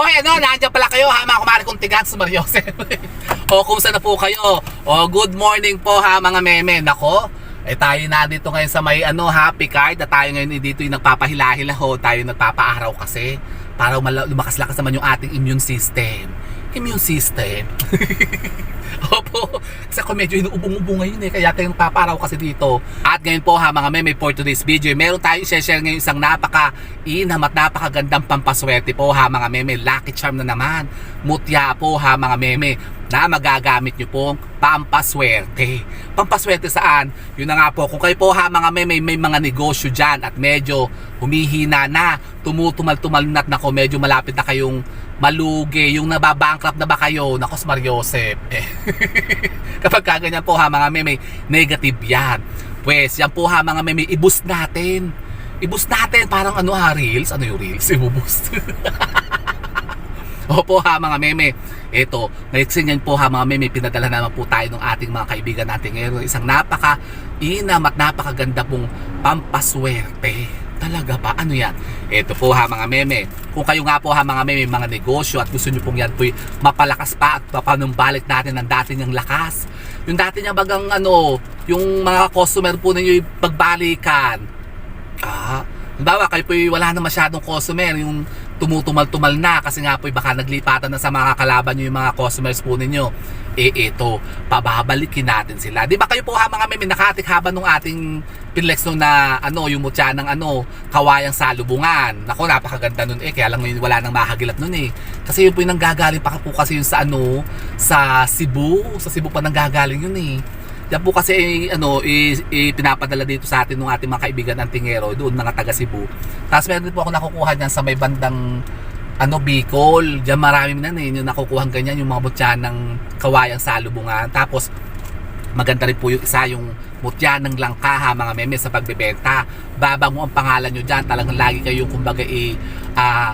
Hoy, ano, nandiyan pala kayo ha, mga kumari kong tigang sa Mariose. o, kung saan na po kayo? O, good morning po ha, mga meme. Nako, eh tayo na dito ngayon sa may ano ha, Picard. Na tayo ngayon eh, dito yung nagpapahila-hila ho. Tayo nagpapaaraw kasi para lumakas-lakas naman yung ating immune system. Immune system. Opo. Kasi ako medyo inuubong-ubong ngayon eh. Kaya tayo nagpaparaw kasi dito. At ngayon po ha mga meme for today's video. Meron tayo i-share ngayon isang napaka inam at napakagandang pampaswerte po ha mga meme. Lucky charm na naman. Mutya po ha mga meme na magagamit nyo pong pampaswerte. Pampaswerte saan? Yun na nga po, kung kayo po ha mga meme, may mga negosyo dyan at medyo humihina na, tumutumal-tumal na at nako, medyo malapit na kayong malugi, yung nababankrupt na ba kayo, nako si Mariosep. Eh. Kapag kaganyan po ha mga meme, negative yan. Pues yan po ha mga meme, i-boost natin. I-boost natin, parang ano ha, reels? Ano yung reels? I-boost. Opo ha mga meme. Ito, ngayon po ha mga meme, pinadala naman po tayo ng ating mga kaibigan natin ngayon. Isang napaka inam at napakaganda pong pampaswerte. Talaga ba? Ano yan? Ito po ha mga meme. Kung kayo nga po ha mga meme, mga negosyo at gusto nyo pong yan po mapalakas pa at mapanumbalik natin ng dati niyang lakas. Yung dati niyang bagang ano, yung mga customer po ninyo pagbalikan. Ah, Halimbawa, kayo po wala na masyadong customer, yung tumutumal-tumal na kasi nga po baka naglipatan na sa mga kalaban nyo yung mga customers po ninyo. Eh ito, pababalikin natin sila. Di ba kayo po ha mga meme, nakatikhaban nung ating pinlex na ano, yung mutya ng ano, kawayang salubungan. Nako, napakaganda nun eh, kaya lang ngayon wala nang mahagilap nun eh. Kasi yun po yung nanggagaling pa po kasi yun sa ano, sa Cebu. Sa Cebu pa nanggagaling yun eh. Yan po kasi ano, i, i- pinapadala dito sa atin ng ating mga kaibigan ng Tingero, doon mga taga Cebu. Tapos meron din po ako nakukuha niyan sa may bandang ano, Bicol. Diyan marami na eh, yung nakukuha ganyan, yung mga butya ng kawayang salubungan. Tapos maganda rin po yung isa, yung mutya ng langka ha, mga meme sa pagbebenta. Babango ang pangalan nyo dyan, talagang lagi kayo kumbaga eh, ah,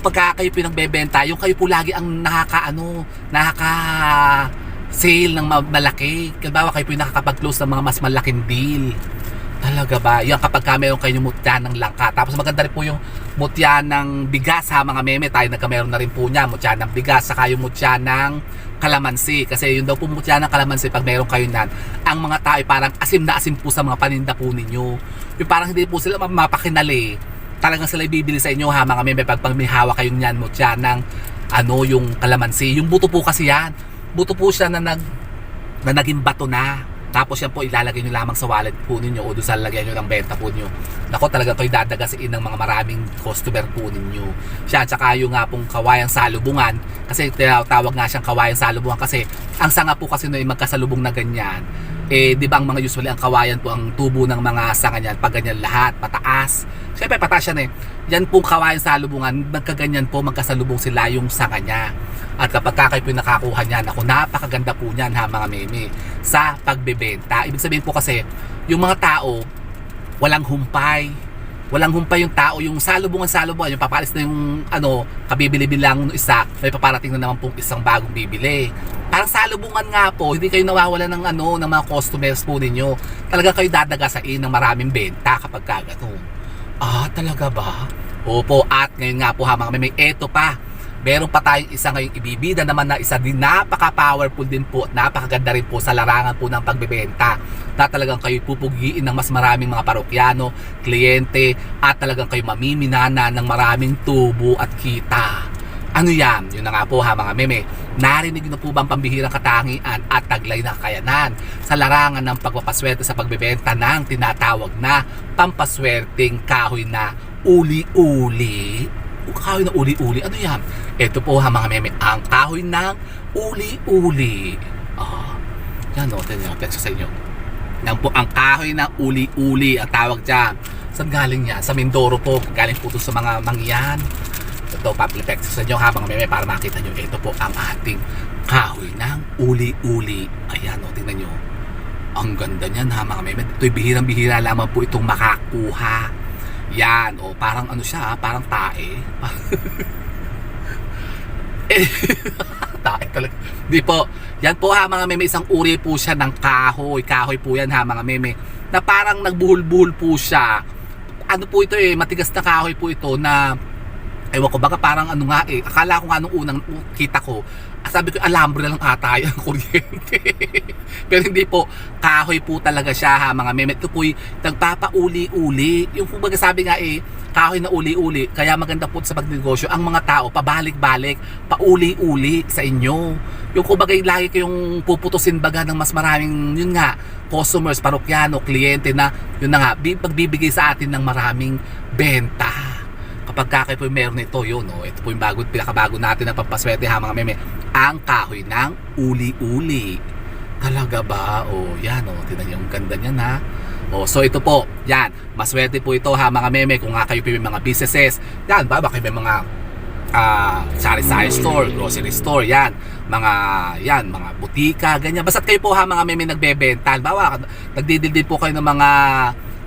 pagka kayo pinagbebenta, yung kayo po lagi ang nakaka, ano, nakaka sale ng ma- malaki. Kalbawa kayo po yung nakakapag-close ng mga mas malaking deal. Talaga ba? Yan kapag ka meron kayo yung mutya ng langka. Tapos maganda rin po yung mutya ng bigas ha mga meme. Tayo nagkameron na rin po niya. Mutya ng bigas. Saka yung mutya ng kalamansi. Kasi yun daw po mutya ng kalamansi pag meron kayo nan. Ang mga tao ay parang asim na asim po sa mga paninda po ninyo. Yung parang hindi po sila mapakinali. Talagang sila bibili sa inyo ha mga meme. Pag, pag may hawak kayong yan mutya ng ano yung kalamansi. Yung buto po kasi yan. Buto po siya na nag na naging bato na. Tapos yan po ilalagay nyo lamang sa wallet po ninyo o doon sa lalagyan nyo ng benta po ninyo. Nako talaga kayo dadagasin ng mga maraming customer po ninyo. Siya, tsaka yung nga pong kawayang salubungan. Kasi tawag nga siyang kawayang salubungan kasi ang sanga po kasi no, ay magkasalubong na ganyan. Eh, di ba ang mga usually ang kawayan po ang tubo ng mga sanga niyan pag ganyan lahat, pataas. Siyempre pataas yan eh. Yan pong kawayan salubungan, magkaganyan po magkasalubong sila yung sanga niya. At kapag ka kayo po yung nakakuha niyan, ako napakaganda po niyan ha mga meme sa pagbebenta. Ibig sabihin po kasi, yung mga tao, walang humpay. Walang humpay yung tao, yung salubungan salubungan, yung papalis na yung ano, kabibili-bili lang ng isa, may paparating na naman pong isang bagong bibili. Parang salubungan nga po, hindi kayo nawawala ng ano, ng mga customers po ninyo. Talaga kayo dadagasain ng maraming benta kapag kaganon. Ah, talaga ba? Opo, at ngayon nga po ha mga meme, eto pa, meron pa tayong isa ngayong ibibida naman na isa din napaka-powerful din po at napakaganda rin po sa larangan po ng pagbebenta na talagang kayo pupugiin ng mas maraming mga parokyano, kliyente at talagang kayo mamiminana ng maraming tubo at kita. Ano yan? Yun na nga po ha mga meme. Narinig na po ba ang pambihirang katangian at taglay na kakayanan sa larangan ng pagpapaswerte sa pagbebenta ng tinatawag na pampaswerteng kahoy na uli-uli? Kahoy na uli-uli? Ano yan? Ito po ha mga meme, ang kahoy ng uli-uli. Ah, yan o, tingnan nyo, pecho sa inyo. Yan po ang kahoy ng uli-uli ang tawag dyan. Saan galing yan? Sa Mindoro po. Galing po sa mga mangyan. Ito, papilipek sa inyo ha mga meme para makita nyo. Ito po ang ating kahoy ng uli-uli. Ayan o, tingnan nyo. Ang ganda niyan ha mga meme. Ito'y bihirang-bihira lamang po itong makakuha. Yan, o parang ano siya, ha? parang tae. eh, tae talaga. Di po. Yan po ha mga meme, isang uri po siya ng kahoy. Kahoy po yan ha mga meme. Na parang nagbuhol-buhol po siya. Ano po ito eh, matigas na kahoy po ito na Ewan ko, baka parang ano nga eh, akala ko nga nung unang kita ko, sabi ko alambre lang ata yung kuryente. Pero hindi po, kahoy po talaga siya ha mga meme. Ito po'y nagpapauli-uli. Yung kumbaga sabi nga eh, kahoy na uli-uli. Kaya maganda po sa pagnegosyo, ang mga tao pabalik-balik, pauli-uli sa inyo. Yung kumbaga lagi kayong puputusin baga ng mas maraming, yun nga, customers, parokyano, kliyente na, yun na nga, bi- pagbibigay sa atin ng maraming benta kapag kakay po yung meron nito, yun, no? ito po yung bago, pinakabago natin na pampaswerte ha mga meme, ang kahoy ng uli-uli. Talaga ba? O, yan, o, tinan niyo, ang ganda niyan ha. O, so ito po, yan, maswerte po ito ha mga meme, kung nga kayo po may mga businesses, yan, ba, baka may mga ah sari-sari store, grocery store, yan. Mga, yan, mga butika, ganyan. Basta't kayo po ha, mga meme nagbebenta. Bawa, nagdidildil po kayo ng mga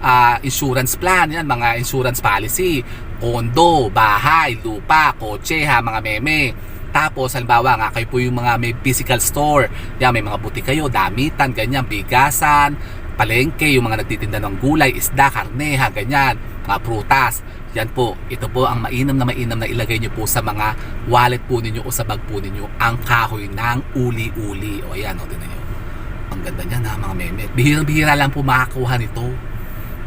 ah, insurance plan, yan, mga insurance policy, kondo, bahay, lupa, kotse ha, mga meme. Tapos, halimbawa nga, kayo po yung mga may physical store. Yan, may mga butik kayo, damitan, ganyan, bigasan, palengke, yung mga nagtitinda ng gulay, isda, karne, ha, ganyan, mga prutas. Yan po, ito po ang mainam na mainam na ilagay nyo po sa mga wallet po ninyo o sa bag po ninyo, ang kahoy ng uli-uli. O yan, o, tinan nyo. Ang ganda niyan ha, mga meme. Bihirang-bihira lang po makakuha nito.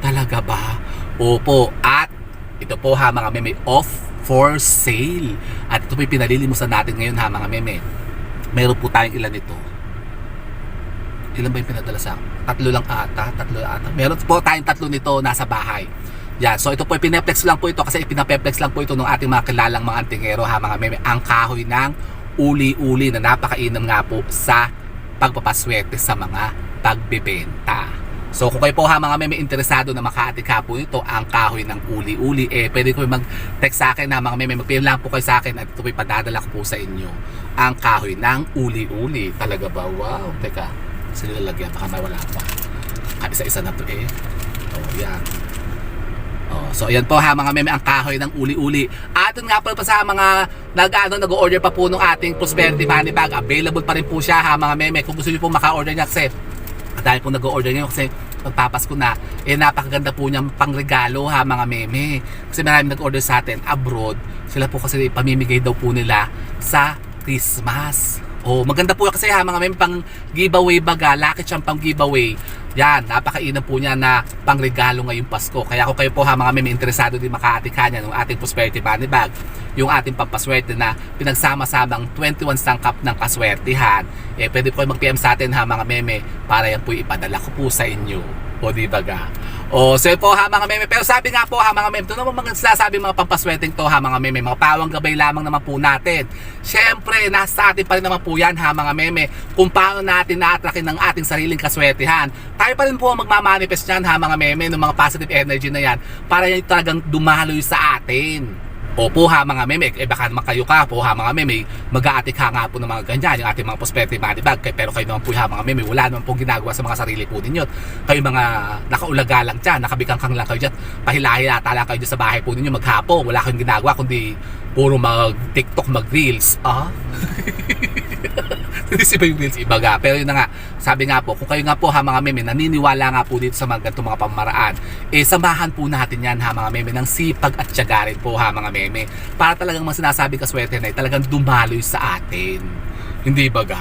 Talaga ba? Opo. At ito po ha mga meme, off for sale. At ito po yung pinalilimusan natin ngayon ha mga meme. Meron po tayong ilan nito. Ilan ba yung pinadala sa? Tatlo lang ata, tatlo ata. Meron po tayong tatlo nito nasa bahay. Yan, so ito po pinaplex lang po ito kasi pinaplex lang po ito ng ating mga kilalang mga antingero ha mga meme. Ang kahoy ng uli-uli na napakainam nga po sa pagpapaswerte sa mga pagbebenta. So kung kayo po ha mga meme interesado na makaatika po ito ang kahoy ng uli-uli eh pwede ko mag-text sa akin na mga meme mag lang po kayo sa akin at ito po ipadadala ko po sa inyo ang kahoy ng uli-uli. Talaga ba? Wow. Teka kasi nilalagyan baka mawala pa. Ah, isa-isa na to eh. Oh yan. Oh, so ayan po ha mga meme ang kahoy ng uli-uli. At nga po pa sa mga nag-ano nag-order pa po ng ating prosperity money bag. Available pa rin po siya ha mga meme. Kung gusto niyo po maka-order niya kasi dahil po nag-order niyo kasi magpapasko na, eh napakaganda po niyang pangregalo ha mga meme. Kasi maraming nag-order sa atin abroad. Sila po kasi pamimigay daw po nila sa Christmas. Oh, maganda po kasi ha mga meme pang giveaway baga, laki siyang pang giveaway. Yan, napakainam po niya na pangregalo ngayong Pasko. Kaya kung kayo po ha mga meme interesado din makaatika niya ng ating prosperity money bag, yung ating pampaswerte na pinagsama-samang 21 sangkap ng kaswertihan, eh pwede po kayo mag-PM sa atin ha mga meme para yan po ipadala ko po sa inyo. O di ba ga? O so yun po ha mga meme. Pero sabi nga po ha mga meme, ito naman mga sinasabi mga pampaswerteng to ha mga meme, mga pawang gabay lamang naman po natin. Siyempre, nasa atin pa rin naman po yan ha mga meme, kung paano natin na-attrakin ng ating sariling kaswertihan. Tayo pa rin po ang magmamanifest yan ha mga meme, ng mga positive energy na yan, para yan talagang dumaloy sa atin. Opo ha mga meme, eh baka naman kayo ka po ha mga meme, mag-aatik ha nga po ng mga ganyan, yung ating mga prospective money bag. Kaya- Pero kayo naman po ha mga meme, wala naman pong ginagawa sa mga sarili po ninyo. Kayo mga nakaulaga lang dyan, nakabikangkang lang kayo dyan, pahilahi-lata lang kayo dyan sa bahay po ninyo maghapo. Wala kayong ginagawa kundi puro mag-tiktok, mag-reels. Ah? Hindi si ba yung reels ibaga. Pero yun na nga, sabi nga po, kung kayo nga po ha mga meme, naniniwala nga po dito sa mga ganitong mga pamaraan, eh samahan po natin yan ha mga meme ng sipag at tiyaga rin po ha mga meme. Para talagang mga sinasabi kaswerte na eh, talagang dumaloy sa atin. Hindi baga?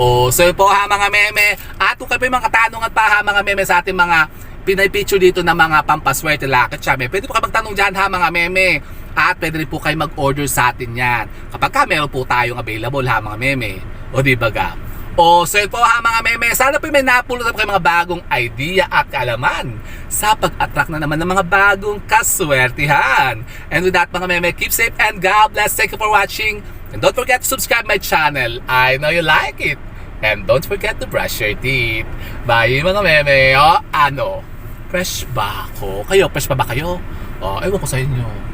O, so yun po ha mga meme. At kung kayo po yung mga katanungan pa ha mga meme sa ating mga pinay-picture dito ng mga pampaswerte lakit siya. Pwede po kayo magtanong dyan ha mga meme. At pwede rin po kayo mag-order sa atin yan. Kapag ka meron po tayong available ha mga meme. O di ba ga? O so yun po ha mga meme. Sana po may napulot kayo mga bagong idea at kaalaman sa pag-attract na naman ng mga bagong kaswertihan. And with that mga meme, keep safe and God bless. Thank you for watching. And don't forget to subscribe my channel. I know you like it. And don't forget to brush your teeth. Bye mga meme. O ano? Fresh ba ako? Kayo, fresh pa ba kayo? O, ewan ko sa inyo.